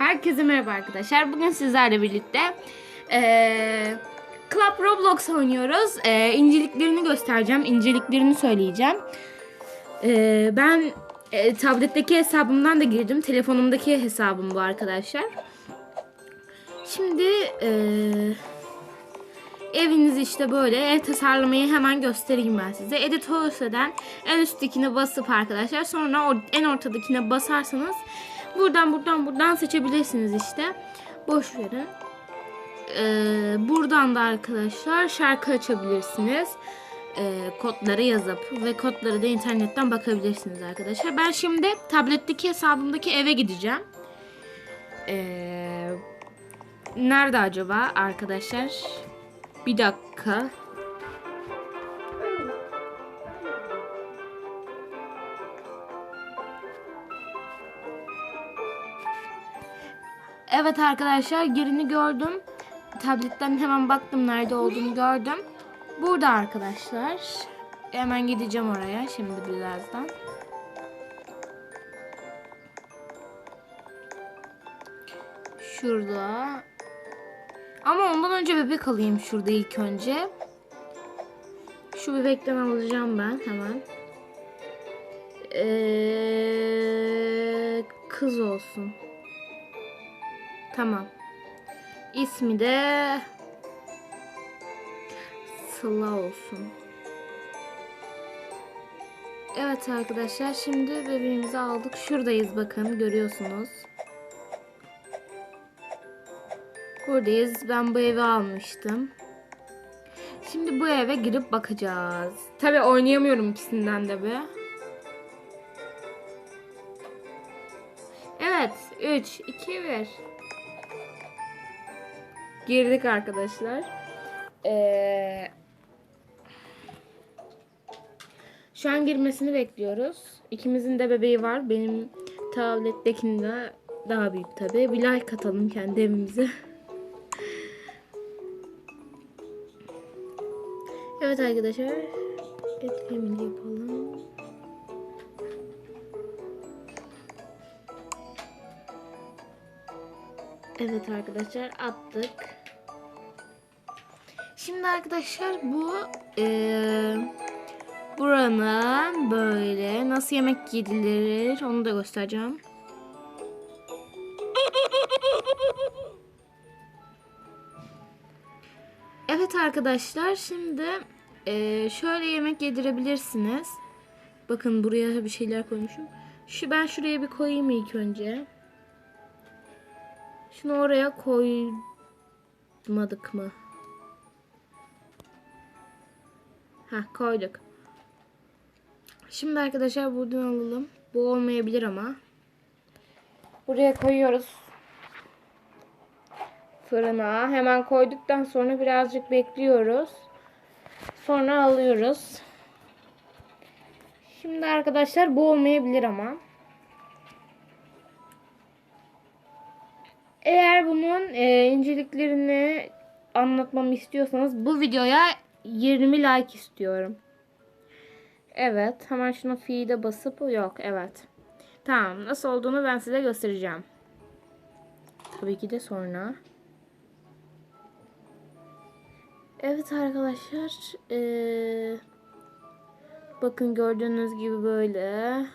Herkese merhaba arkadaşlar. Bugün sizlerle birlikte eee Club Roblox oynuyoruz. Eee inceliklerini göstereceğim. inceliklerini söyleyeceğim. Eee, ben eee, tabletteki hesabımdan da girdim. Telefonumdaki hesabım bu arkadaşlar. Şimdi eee eviniz işte böyle ev tasarlamayı hemen göstereyim ben size. Edit House'den en üsttekine basıp arkadaşlar sonra en ortadakine basarsanız buradan buradan buradan seçebilirsiniz işte. Boş verin. Ee, buradan da arkadaşlar şarkı açabilirsiniz. Ee, kodları yazıp ve kodları da internetten bakabilirsiniz arkadaşlar. Ben şimdi tabletteki hesabımdaki eve gideceğim. Ee, nerede acaba arkadaşlar? Bir dakika. Evet arkadaşlar girini gördüm. Tabletten hemen baktım nerede olduğunu gördüm. Burada arkadaşlar. Hemen gideceğim oraya şimdi birazdan. Şurada. Ama ondan önce bebek alayım şurada ilk önce. Şu bebekten alacağım ben hemen. Ee, kız olsun. Tamam. İsmi de Sıla olsun. Evet arkadaşlar şimdi bebeğimizi aldık. Şuradayız bakın görüyorsunuz. Buradayız. Ben bu evi almıştım. Şimdi bu eve girip bakacağız. Tabi oynayamıyorum ikisinden de be. Evet. 3, 2, 1. Girdik arkadaşlar. Ee, şu an girmesini bekliyoruz. İkimizin de bebeği var. Benim tablettekinde daha büyük tabi. Bir like atalım kendi evimize. Evet arkadaşlar. Et family yapalım. Evet arkadaşlar attık. Şimdi arkadaşlar bu eee buranın böyle nasıl yemek yedilir onu da göstereceğim. Evet arkadaşlar şimdi eee, şöyle yemek yedirebilirsiniz. Bakın buraya bir şeyler koymuşum. Şu ben şuraya bir koyayım ilk önce. Şunu oraya koymadık mı? Ha koyduk. Şimdi arkadaşlar buradan alalım. Bu olmayabilir ama. Buraya koyuyoruz. Fırına. Hemen koyduktan sonra birazcık bekliyoruz. Sonra alıyoruz. Şimdi arkadaşlar bu olmayabilir ama. Eğer bunun e, inceliklerini anlatmamı istiyorsanız bu videoya 20 like istiyorum. Evet. Hemen şunu feed'e basıp yok. Evet. Tamam. Nasıl olduğunu ben size göstereceğim. Tabii ki de sonra. Evet arkadaşlar. Ee, bakın gördüğünüz gibi böyle.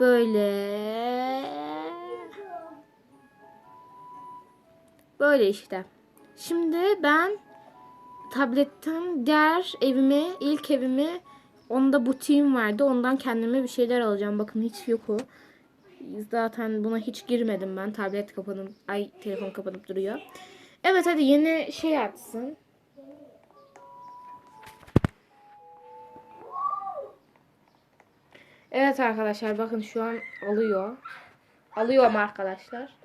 Böyle. Böyle işte. Şimdi ben tabletten diğer evimi, ilk evimi onda butiğim vardı. Ondan kendime bir şeyler alacağım. Bakın hiç yok o. Zaten buna hiç girmedim ben. Tablet kapanıp, ay telefon kapanıp duruyor. Evet hadi yeni şey açsın. Evet arkadaşlar bakın şu an alıyor. Alıyor mu arkadaşlar?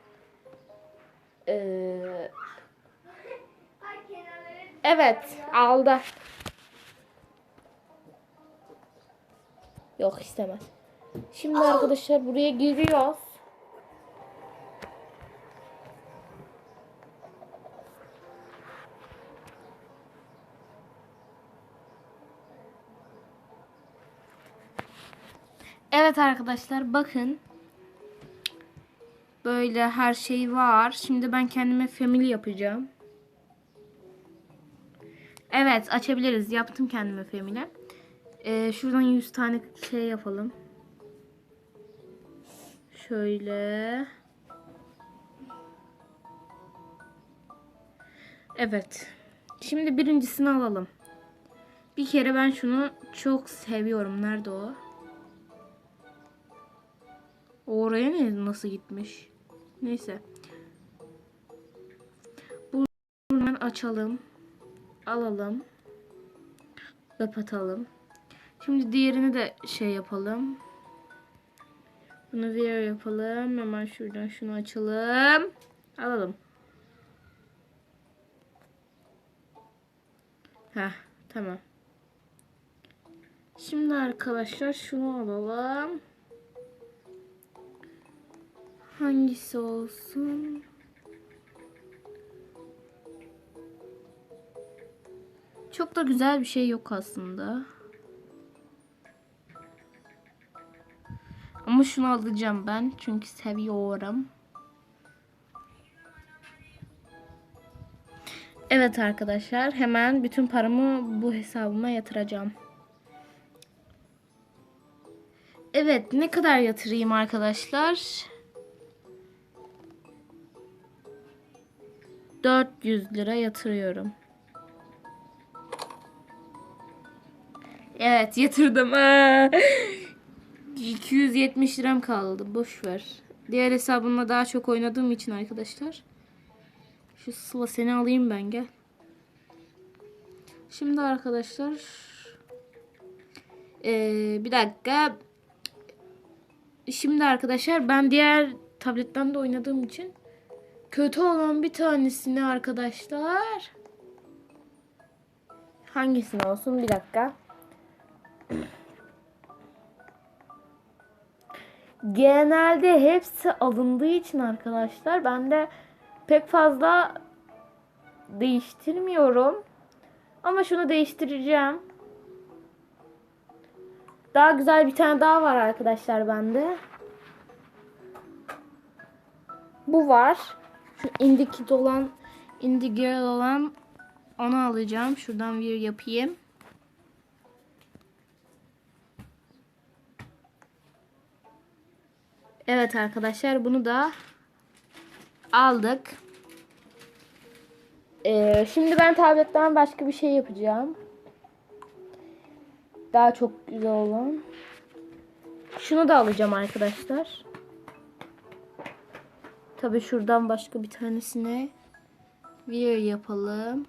Ee, evet aldı. Yok istemez. Şimdi arkadaşlar buraya giriyoruz. Evet arkadaşlar bakın. Böyle her şey var. Şimdi ben kendime family yapacağım. Evet açabiliriz. Yaptım kendime family. Ee, şuradan 100 tane şey yapalım. Şöyle. Evet. Şimdi birincisini alalım. Bir kere ben şunu çok seviyorum. Nerede? O Oraya ne nasıl gitmiş? Neyse. Bunu hemen açalım. Alalım. Kapatalım. Şimdi diğerini de şey yapalım. Bunu bir yapalım. Hemen şuradan şunu açalım. Alalım. Heh, tamam. Şimdi arkadaşlar şunu alalım. Hangisi olsun? Çok da güzel bir şey yok aslında. Ama şunu alacağım ben çünkü seviyorum. Evet arkadaşlar hemen bütün paramı bu hesabıma yatıracağım. Evet ne kadar yatırayım arkadaşlar? 400 lira yatırıyorum. Evet yatırdım. Aa! 270 liram kaldı. Boş ver. Diğer hesabımla daha çok oynadığım için arkadaşlar. Şu Sıla seni alayım ben gel. Şimdi arkadaşlar ee, bir dakika. Şimdi arkadaşlar ben diğer tabletten de oynadığım için kötü olan bir tanesini arkadaşlar hangisini olsun bir dakika. Genelde hepsi alındığı için arkadaşlar ben de pek fazla değiştirmiyorum. Ama şunu değiştireceğim. Daha güzel bir tane daha var arkadaşlar bende. Bu var. Şu indie kid olan, indie girl olan onu alacağım. Şuradan bir yapayım. Evet arkadaşlar bunu da aldık. Ee, şimdi ben tabletten başka bir şey yapacağım. Daha çok güzel olan. Şunu da alacağım arkadaşlar. Tabi şuradan başka bir tanesine video yapalım.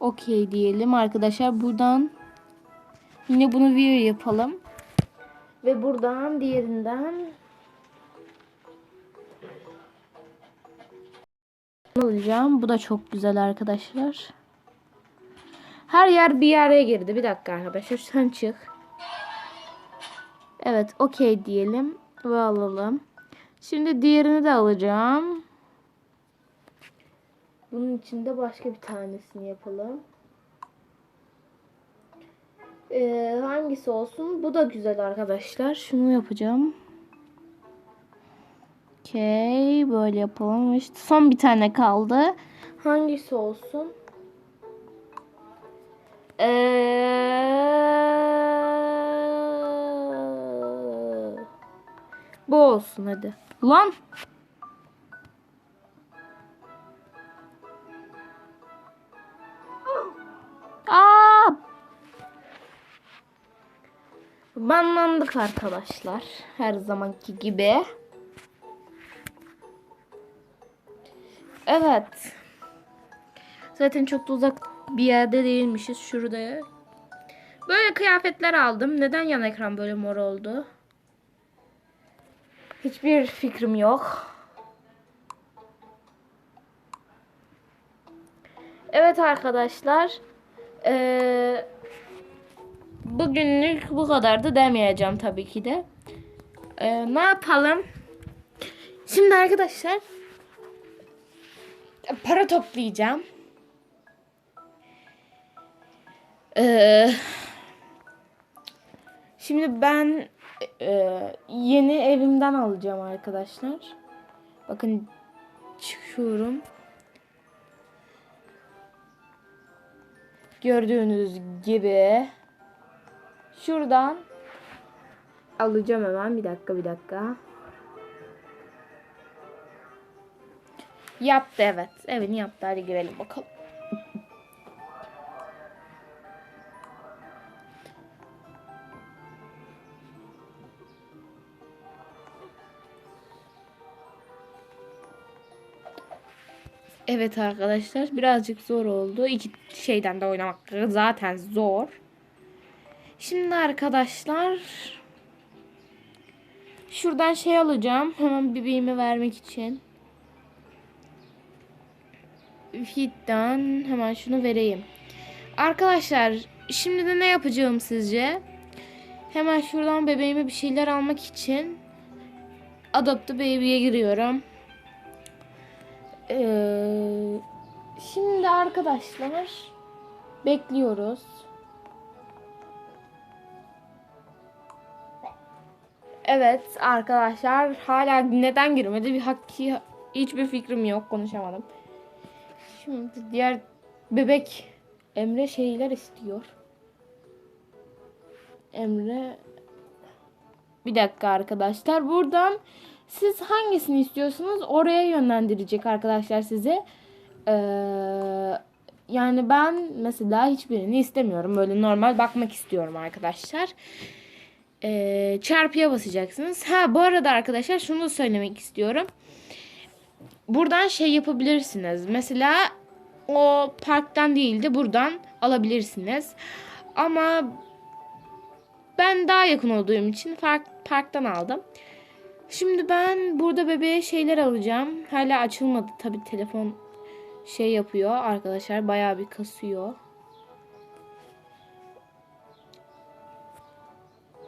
Okey diyelim arkadaşlar. Buradan yine bunu video yapalım. Ve buradan diğerinden alacağım. Bu da çok güzel arkadaşlar. Her yer bir araya girdi. Bir dakika arkadaşlar. Sen çık. Evet. Okey diyelim. Ve alalım. Şimdi diğerini de alacağım. Bunun içinde başka bir tanesini yapalım. Ee, hangisi olsun? Bu da güzel arkadaşlar. Şunu yapacağım. Okey. Böyle yapalım. İşte son bir tane kaldı. Hangisi olsun? Ee, bu olsun hadi. Lan. Banlandık arkadaşlar. Her zamanki gibi. Evet. Zaten çok da uzak bir yerde değilmişiz. Şurada. Böyle kıyafetler aldım. Neden yan ekran böyle mor oldu? Hiçbir fikrim yok. Evet arkadaşlar. Ee, bugünlük bu kadardı demeyeceğim tabii ki de. Ee, ne yapalım? Şimdi arkadaşlar para toplayacağım. Ee, şimdi ben e, yeni evimden alacağım arkadaşlar. Bakın çıkıyorum. Gördüğünüz gibi şuradan alacağım hemen. Bir dakika bir dakika. Yaptı evet. Evini yaptı. Hadi girelim bakalım. Evet arkadaşlar birazcık zor oldu. İki şeyden de oynamak zaten zor. Şimdi arkadaşlar şuradan şey alacağım. Hemen bebeğimi vermek için. Fit'ten hemen şunu vereyim. Arkadaşlar şimdi de ne yapacağım sizce? Hemen şuradan bebeğime bir şeyler almak için Adopt a Baby'ye giriyorum. Ee, şimdi arkadaşlar bekliyoruz. Evet arkadaşlar hala neden girmedi bir hakki hiçbir fikrim yok konuşamadım. Şimdi diğer bebek Emre şeyler istiyor. Emre bir dakika arkadaşlar buradan siz hangisini istiyorsunuz oraya yönlendirecek arkadaşlar size. Ee, yani ben mesela hiçbirini istemiyorum. Böyle normal bakmak istiyorum arkadaşlar. Ee, çarpıya basacaksınız. Ha bu arada arkadaşlar şunu da söylemek istiyorum. Buradan şey yapabilirsiniz. Mesela o parktan değil de buradan alabilirsiniz. Ama ben daha yakın olduğum için park, parktan aldım. Şimdi ben burada bebeğe şeyler alacağım. Hala açılmadı. Tabi telefon şey yapıyor arkadaşlar. Bayağı bir kasıyor.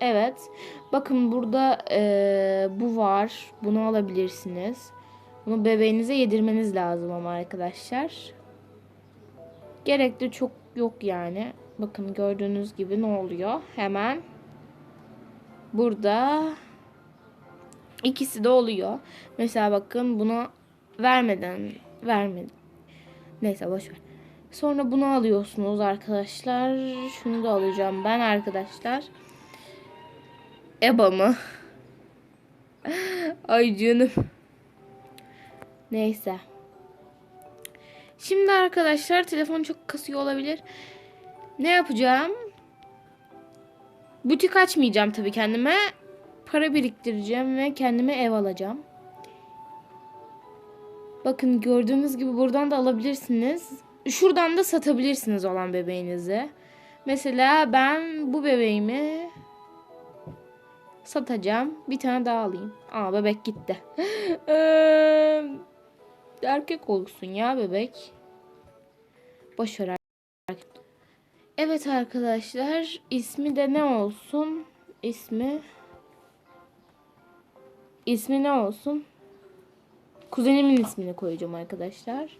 Evet. Bakın burada e, bu var. Bunu alabilirsiniz. Bunu bebeğinize yedirmeniz lazım ama arkadaşlar. Gerek de çok yok yani. Bakın gördüğünüz gibi ne oluyor? Hemen burada ikisi de oluyor. Mesela bakın bunu vermeden vermedim. Neyse boş ver. Sonra bunu alıyorsunuz arkadaşlar. Şunu da alacağım ben arkadaşlar. EBA mı? Ay canım. Neyse. Şimdi arkadaşlar telefon çok kasıyor olabilir. Ne yapacağım? Butik açmayacağım tabii kendime. Para biriktireceğim ve kendime ev alacağım. Bakın gördüğünüz gibi buradan da alabilirsiniz. Şuradan da satabilirsiniz olan bebeğinizi. Mesela ben bu bebeğimi satacağım. Bir tane daha alayım. Aa bebek gitti. Erkek olsun ya bebek. Boş ver. erkek. Evet arkadaşlar ismi de ne olsun? İsmi İsmi ne olsun? Kuzenimin ismini koyacağım arkadaşlar.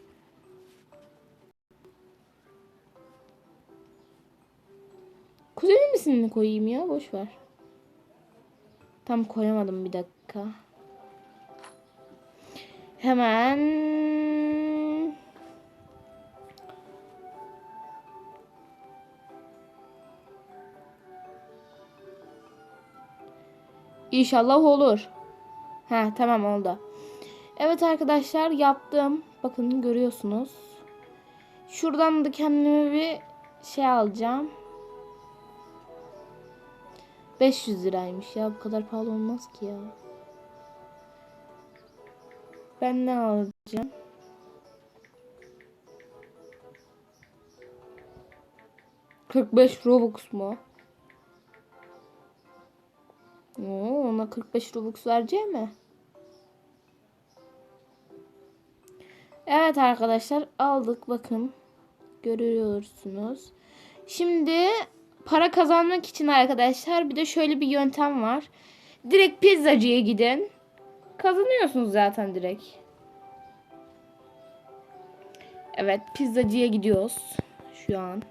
Kuzenim ismini koyayım ya boş ver. Tam koyamadım bir dakika. Hemen İnşallah olur. Ha tamam oldu. Evet arkadaşlar yaptım. Bakın görüyorsunuz. Şuradan da kendime bir şey alacağım. 500 liraymış ya. Bu kadar pahalı olmaz ki ya. Ben ne alacağım? Kırk beş Robux mu? Oo, ona 45 Robux vereceğim mi? Evet arkadaşlar aldık bakın. Görüyorsunuz. Şimdi para kazanmak için arkadaşlar bir de şöyle bir yöntem var. Direkt pizzacıya gidin. Kazanıyorsunuz zaten direkt. Evet pizzacıya gidiyoruz şu an.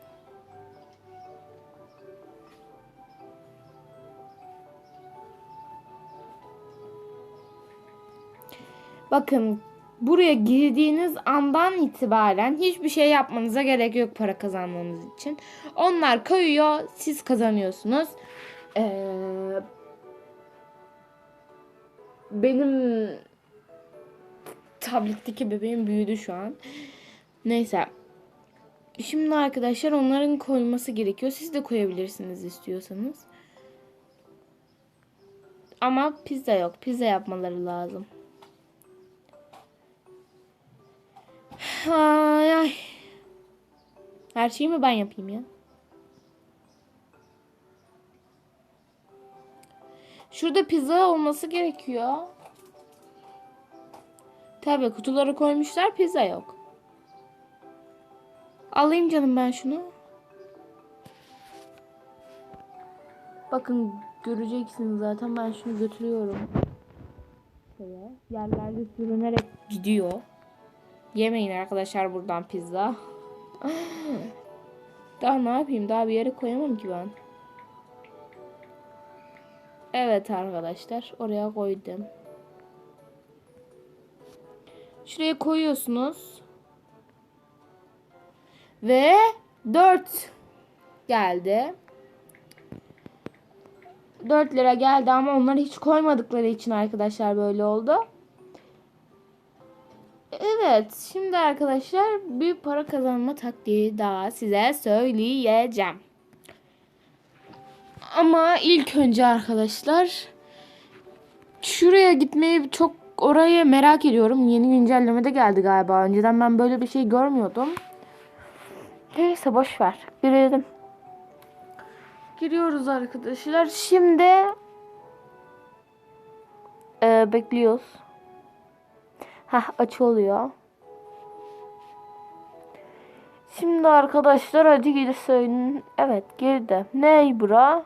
Bakın buraya girdiğiniz andan itibaren hiçbir şey yapmanıza gerek yok para kazanmanız için. Onlar kayıyor, siz kazanıyorsunuz. Ee, benim tabletteki bebeğim büyüdü şu an. Neyse. Şimdi arkadaşlar onların koyması gerekiyor. Siz de koyabilirsiniz istiyorsanız. Ama pizza yok. Pizza yapmaları lazım. Ay ay. Her şeyi mi ben yapayım ya? Şurada pizza olması gerekiyor. Tabii kutuları koymuşlar pizza yok. Alayım canım ben şunu. Bakın göreceksiniz zaten ben şunu götürüyorum. Şöyle yerlerde sürünerek gidiyor. Yemeyin arkadaşlar buradan pizza. Daha ne yapayım? Daha bir yere koyamam ki ben. Evet arkadaşlar oraya koydum. Şuraya koyuyorsunuz. Ve 4 geldi. 4 lira geldi ama onları hiç koymadıkları için arkadaşlar böyle oldu. Evet şimdi arkadaşlar bir para kazanma taktiği daha size söyleyeceğim. Ama ilk önce arkadaşlar şuraya gitmeyi çok oraya merak ediyorum. Yeni güncelleme de geldi galiba. Önceden ben böyle bir şey görmüyordum. Neyse boş ver. Girelim. Giriyoruz arkadaşlar. Şimdi ee, bekliyoruz. Heh açı oluyor. Şimdi arkadaşlar hadi gir söyleyin. Evet girdi. Ney bura?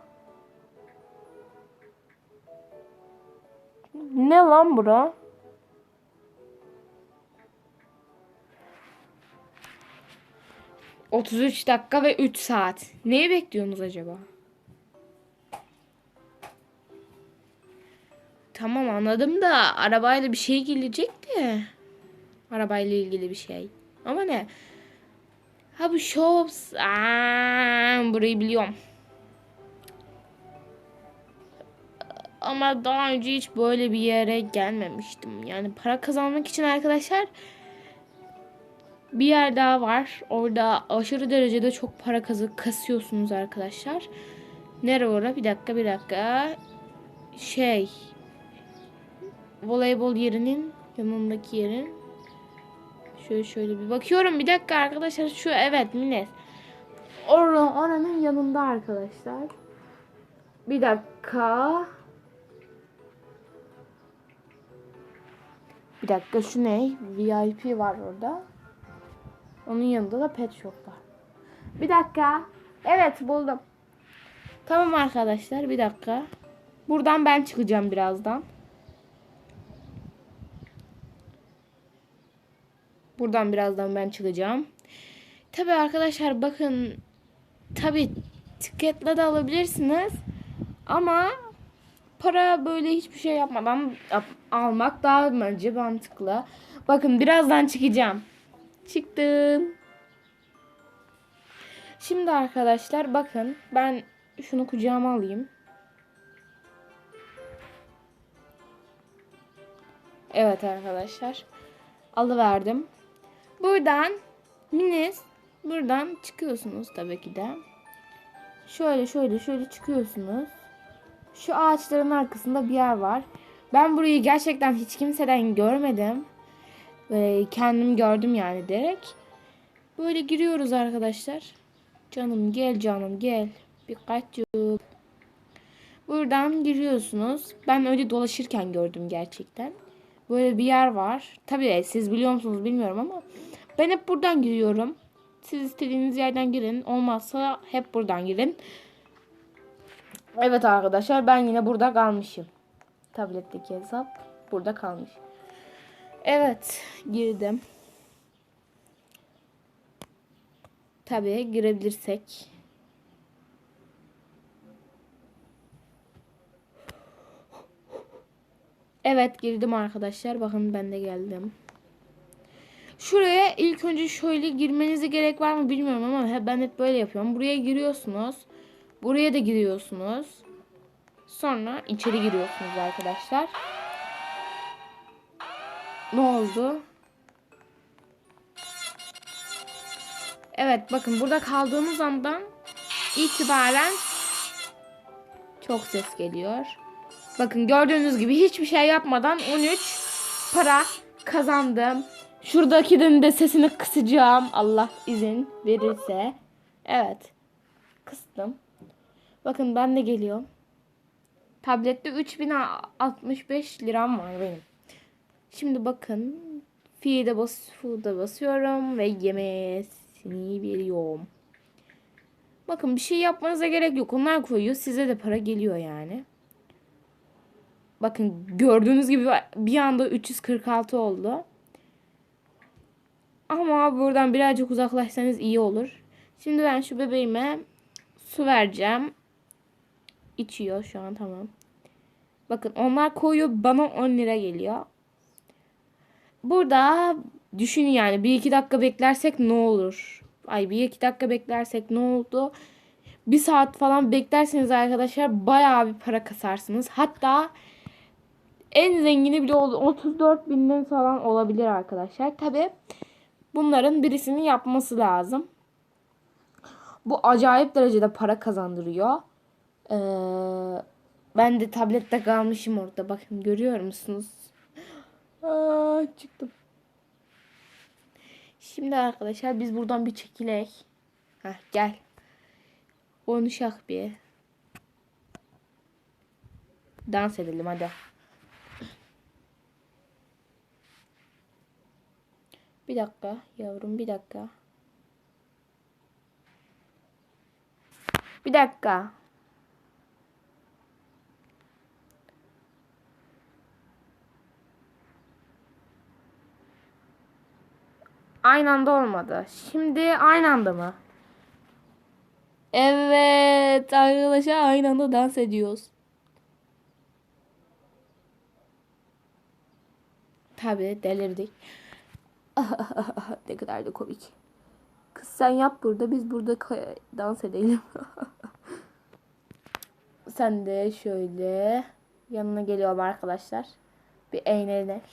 Ne lan bura? ...33 dakika ve 3 saat. Neyi bekliyorsunuz acaba? Tamam anladım da arabayla bir şey gelecek de. Arabayla ilgili bir şey. Ama ne? Ha bu shops. Aa, burayı biliyorum. Ama daha önce hiç böyle bir yere gelmemiştim. Yani para kazanmak için arkadaşlar bir yer daha var. Orada aşırı derecede çok para kazı kasıyorsunuz arkadaşlar. Nere ora? Bir dakika bir dakika. Şey voleybol yerinin yanındaki yerin. Şöyle şöyle bir bakıyorum. Bir dakika arkadaşlar şu evet Mines. Or oranın yanında arkadaşlar. Bir dakika. Bir dakika şu ne? VIP var orada. Onun yanında da pet shop var. Bir dakika. Evet buldum. Tamam arkadaşlar bir dakika. Buradan ben çıkacağım birazdan Buradan birazdan ben çıkacağım. Tabi arkadaşlar bakın tabi tiketle de alabilirsiniz. Ama para böyle hiçbir şey yapmadan almak daha bence mantıklı. Bakın birazdan çıkacağım. Çıktım. Şimdi arkadaşlar bakın ben şunu kucağıma alayım. Evet arkadaşlar. Alıverdim. Buradan Minis buradan çıkıyorsunuz tabii ki de. Şöyle şöyle şöyle çıkıyorsunuz. Şu ağaçların arkasında bir yer var. Ben burayı gerçekten hiç kimseden görmedim. Böyle kendim gördüm yani direkt. Böyle giriyoruz arkadaşlar. Canım gel canım gel. Birkaç yıl. Buradan giriyorsunuz. Ben öyle dolaşırken gördüm gerçekten. Böyle bir yer var. Tabii siz biliyor musunuz bilmiyorum ama ben hep buradan giriyorum. Siz istediğiniz yerden girin. Olmazsa hep buradan girin. Evet arkadaşlar ben yine burada kalmışım. Tabletteki hesap burada kalmış. Evet girdim. Tabii girebilirsek. Evet girdim arkadaşlar. Bakın ben de geldim. Şuraya ilk önce şöyle girmenize gerek var mı bilmiyorum ama ben hep böyle yapıyorum. Buraya giriyorsunuz. Buraya da giriyorsunuz. Sonra içeri giriyorsunuz arkadaşlar. Ne oldu? Evet bakın burada kaldığımız andan itibaren çok ses geliyor. Bakın gördüğünüz gibi hiçbir şey yapmadan 13 para kazandım. Şuradakinin de sesini kısacağım. Allah izin verirse. Evet. Kıstım. Bakın ben de geliyorum. Tablette 3065 liram var benim. Şimdi bakın. Fi'de bas, food'a basıyorum ve yemesini veriyorum. Bakın bir şey yapmanıza gerek yok. Onlar koyuyor. Size de para geliyor yani. Bakın gördüğünüz gibi bir anda 346 oldu. Ama buradan birazcık uzaklaşsanız iyi olur. Şimdi ben şu bebeğime su vereceğim. İçiyor şu an tamam. Bakın onlar koyuyor bana 10 lira geliyor. Burada düşünün yani bir iki dakika beklersek ne olur? Ay bir iki dakika beklersek ne oldu? Bir saat falan beklerseniz arkadaşlar bayağı bir para kasarsınız. Hatta en zengini bile olur. 34 binden falan olabilir arkadaşlar. Tabi bunların birisini yapması lazım. Bu acayip derecede para kazandırıyor. Ee, ben de tablette kalmışım orada. Bakın görüyor musunuz? Aa, çıktım. Şimdi arkadaşlar biz buradan bir çekilek. Heh, gel. Konuşak bir. Dans edelim hadi. Bir dakika yavrum bir dakika. Bir dakika. Aynı anda olmadı. Şimdi aynı anda mı? Evet arkadaşlar aynı anda dans ediyoruz. Tabii delirdik. ne kadar da komik. Kız sen yap burada biz burada dans edelim. sen de şöyle yanına geliyorum arkadaşlar. Bir eğlenek.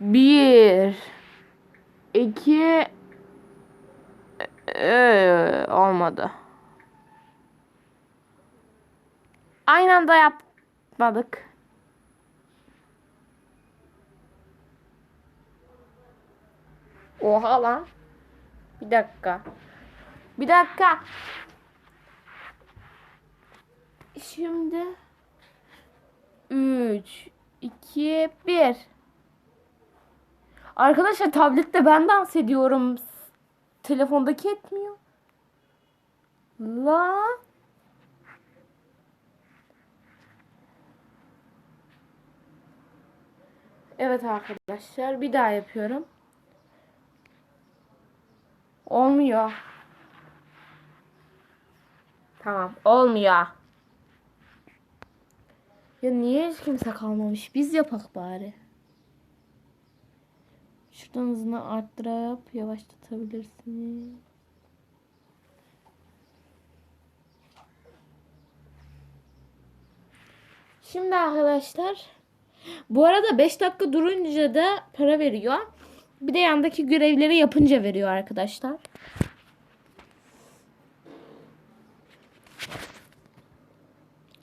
Bir. iki Ee, olmadı. Aynı anda yapmadık. Oha lan. Bir dakika. Bir dakika. Şimdi 3 2 1 Arkadaşlar tablette ben dans ediyorum. Telefondaki etmiyor. La. Evet arkadaşlar bir daha yapıyorum. Olmuyor. Tamam olmuyor. Ya niye hiç kimse kalmamış? Biz yapak bari. Şuradan hızını arttırıp yavaşlatabilirsiniz. Şimdi arkadaşlar bu arada 5 dakika durunca da para veriyor. Bir de yandaki görevleri yapınca veriyor arkadaşlar.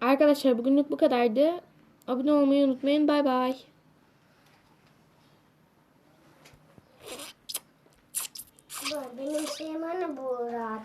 Arkadaşlar bugünlük bu kadardı. Abone olmayı unutmayın. Bay bay. Benim şeyim hani bu rahat.